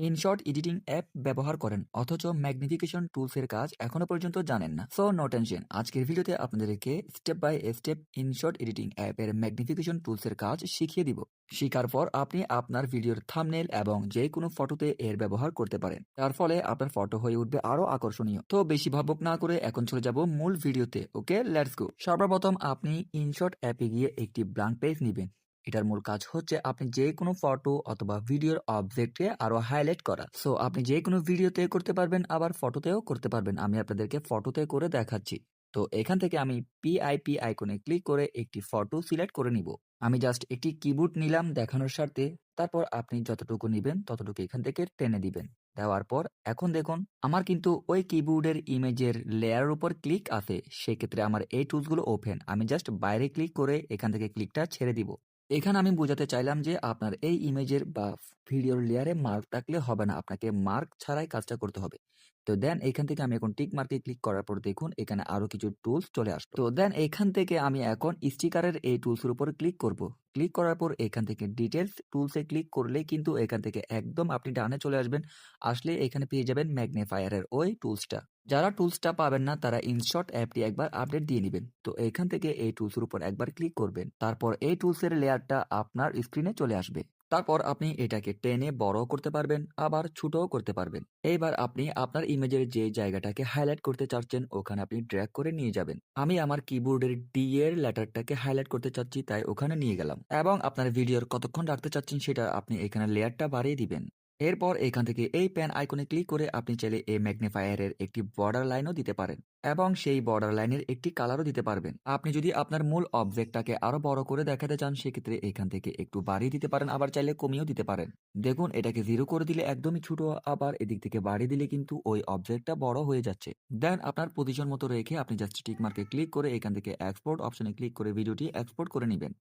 InShot editing app ব্যবহার করেন, অথচ ম্যাগনিফিকেশন টুলস এর কাজ এখনও পর্যন্ত জানেন না। সো নো টেনশন আজকের ভিডিওতে আপনাদেরকে step by step InShot editing অ্যাপের ম্যাগনিফিকেশন টুলস এর কাজ শিখিয়ে দিব। শিকার পর আপনি আপনার ভিডিওর থামনেল এবং যে কোনো ফটোতে এর ব্যবহার করতে পারেন। তার ফলে আপনার ফটো হয়ে উঠবে আরও আকর্ষণীয়। তো, বেশি ভাবক না করে এখন চলে যাব মূল ভিডিওতে। ওকে লেটস গো সর্বপ্রথম আপনি ইনশর্ট অ্যাপে গিয়ে একটি ব্ল্যাঙ্ক পেজ নেবেন। এটার মূল কাজ হচ্ছে আপনি যে কোনো ফটো অথবা ভিডিওর অবজেক্টে আরও হাইলাইট করা। সো আপনি যে কোনো ভিডিওতে করতে পারবেন, আবার ফটোতেও করতে পারবেন। আমি আপনাদেরকে ফটোতে করে দেখাচ্ছি। তো, এখান থেকে আমি পিআইপি আইকনে ক্লিক করে একটি ফটো সিলেক্ট করে নিব। আমি জাস্ট একটি কিবোর্ড নিলাম দেখানোর স্বার্থে। তারপর আপনি যতটুকু নেবেন, ততটুকু এখান থেকে টেনে দিবেন। দেওয়ার পর, এখন দেখুন, আমার কিন্তু ওই কিবোর্ডের ইমেজের লেয়ারের উপর ক্লিক আছে। সেক্ষেত্রে আমার এই টুলসগুলো ওপেন আমি জাস্ট বাইরে ক্লিক করে এখান থেকে ক্লিকটা ছেড়ে দিব। এখানে আমি বোঝাতে চাইলাম যে আপনার এই ইমেজের বা ভিডিওর লেয়ারে মার্ক থাকলে হবে না। আপনাকে মার্ক ছাড়াই কাজটা করতে হবে। তো দেন এখান থেকে আমি এখন টিক মার্কে ক্লিক করার পর দেখুন, এখানে আরও কিছু টুলস চলে আসলো। তো দেন এখান থেকে আমি এখন স্টিকারের এই টুলসের উপর ক্লিক করব। ক্লিক করার পর এখান থেকে ডিটেলস টুলসে ক্লিক করলে কিন্তু এখান থেকে একদম আপনি ডানে চলে আসবেন। আসলে এখানে পেয়ে যাবেন ম্যাগনিফায়ারের ওই টুলসটা যারা টুলসটা পাবেন না, তারা ইনশর্ট অ্যাপটি একবার আপডেট দিয়ে নেবেন। তো এখান থেকে এই টুলসের উপর একবার ক্লিক করবেন। তারপর এই টুলসের লেয়ারটা আপনার স্ক্রিনে চলে আসবে। তারপর আপনি এটাকে টেনে বড় করতে পারবেন, আবার ছোটও করতে পারবেন। এইবার আপনি আপনার ইমেজের যে জায়গাটাকে হাইলাইট করতে চাচ্ছেন, ওখানে আপনি ড্র্যাগ করে নিয়ে যাবেন। আমি আমার কিবোর্ডের ডি এর লেটারটাকে হাইলাইট করতে চাচ্ছি, তাই ওখানে নিয়ে গেলাম। এবং আপনার ভিডিওর কতক্ষণ রাখতে চাচ্ছেন, সেটা আপনি এখানে লেয়ারটা বাড়িয়ে দিবেন। এরপর এখান থেকে এই প্যান আইকনে ক্লিক করে আপনি চাইলে এই ম্যাগনিফায়ারের একটি বর্ডার লাইনও দিতে পারেন এবং সেই বর্ডার লাইনের একটি কালারও দিতে পারবেন। আপনি যদি আপনার মূল অবজেক্টটাকে আরও বড় করে দেখাতে চান, সেক্ষেত্রে এখান থেকে একটু বাড়িয়ে দিতে পারেন, আবার চাইলে কমিয়েও দিতে পারেন। দেখুন, এটাকে জিরো করে দিলে একদমই ছোট, আবার এদিক থেকে বাড়িয়ে দিলে কিন্তু ওই অবজেক্টটা বড় হয়ে যাচ্ছে। দেন আপনার পজিশন মতো রেখে আপনি জাস্ট টিক মার্কে ক্লিক করে এখান থেকে এক্সপোর্ট অপশনে ক্লিক করে ভিডিওটি এক্সপোর্ট করে নেবেন।